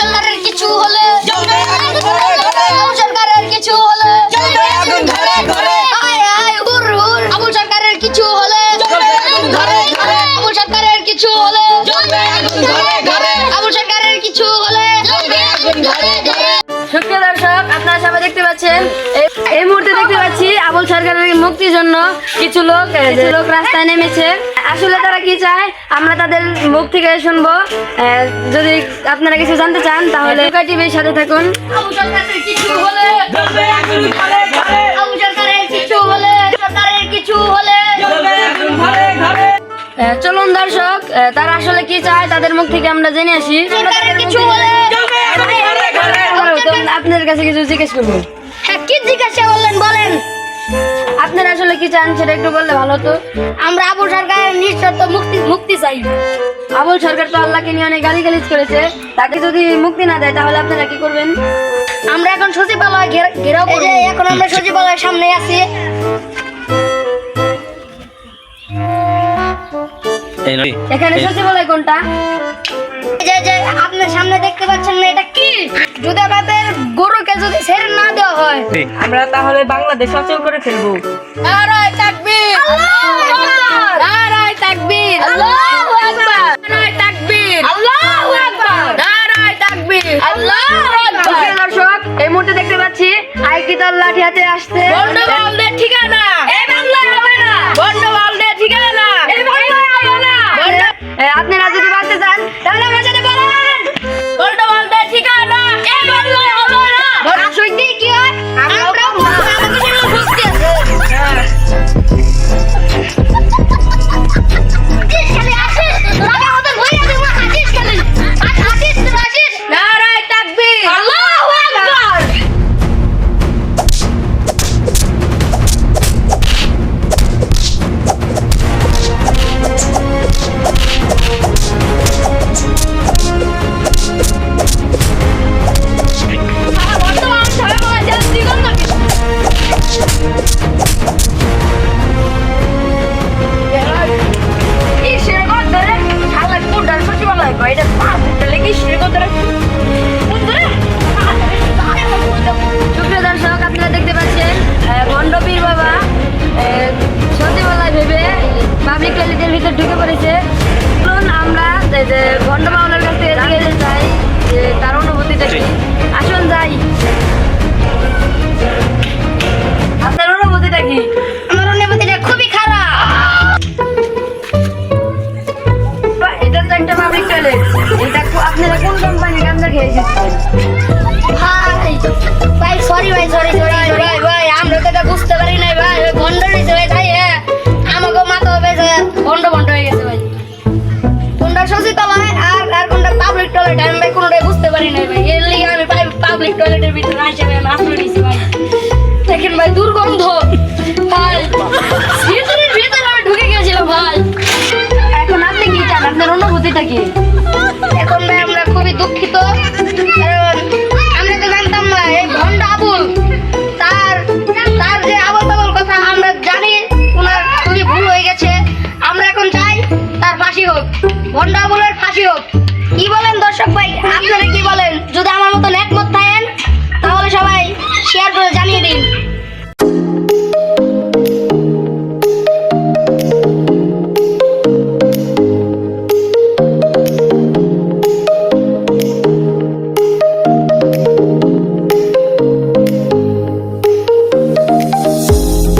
সরকারের কিছু হলে জ্বলবে আগুন দেখতে পাচ্ছেন? এই- এই মুহূর্তে দেখতে পাচ্ছি আবুল সরকারের মুক্তির জন্য কিছু লোক কিছু লোক রাস্তায় নেমেছে। আসলে তারা কি চায়? আমরা তাদের মুখ থেকে শুনব। আহ, যদি আপনারা কিছু জানতে চান তাহলে টিভির সাথে থাকুন। আবু সরকারের কিছু হলে। জ্বলবে আগুন ঘরে ঘরে। আবু সরকারের কিছু হলে। সরকারের কিছু হলে। জ্বলবে আগুন ঘরে ঘরে। আহ, চলুন দর্শক আহ, তারা আসলে কি চায়? তাদের মুখ থেকে আমরা জেনে আসি। কিছু হলে। ঘরে। তো আপনাদের কাছে কিছু জিজ্ঞেস করব। হ্যাঁ কি জিজ্ঞাসা বললেন বলেন? আপনারা আসলে কি চান সেটা একটু বললে ভালো হতো? আমরা আবু সরকারের নিঃশর্ত মুক্তি মুক্তি চাই। আবুল সরকার তো আল্লাহকে নিয়ে অনেক গালিগালিজ করেছে। তাকে যদি মুক্তি না দেয় তাহলে আপনারা কি করবেন? আমরা এখন সচিবালয় ঘেরা- ঘেরাও করব। এখন আমরা সচিবালয়ের সামনে আছি। এখানে সচিবালয় কোনটা? আপনার সামনে দেখতে পাচ্ছেন না এটা কি? যদি আমাদের গরুকে যদি ছেড়ে না দেওয়া হয়। আমরা তাহলে বাংলাদেশ অচল করে ফেলব। নারায় তাকবীর। নারায় তাকবীর। আল্লাহু আকবার। নারায় তাকবীর। আল্লাহু আকবার। নারায় তাকবীর। আল্লাহু আকবার। দর্শক এই মুহূর্তে দেখতে পাচ্ছি আইকি দল লাঠি হাতে আসছে বন্ডবালদের ঠিকানা। এই বাংলায় হবে না। বন্ডবালদের কয় এটা পাঁচ লেগে শিরগত ধরে পাবলিক ভিতরে আসে ভাই আমি নিছি ভাই। দেখেন ভাই, দুর্গন্ধ। ভাই ভিতরের ভিতরে ঢুকে গেছিলাম ভাই। এখন আপনি কি চান? আপনার অনুভূতিটা কি? এখন ভাই আমরা খুবই দুঃখিত। আমরা তো জানতাম না, এই ভন্ড আবুল, তার তার যে আবল তাবল কথা আমরা জানি, ওনার খুবই ভুল হয়ে গেছে। আমরা এখন চাই তার ফাঁসি হোক ভন্ড আবুলের ফাঁসি হোক। কি বলেন দর্শক ভাই? আপনারা কি বলেন? যদি আমার মতন একমত থাকেন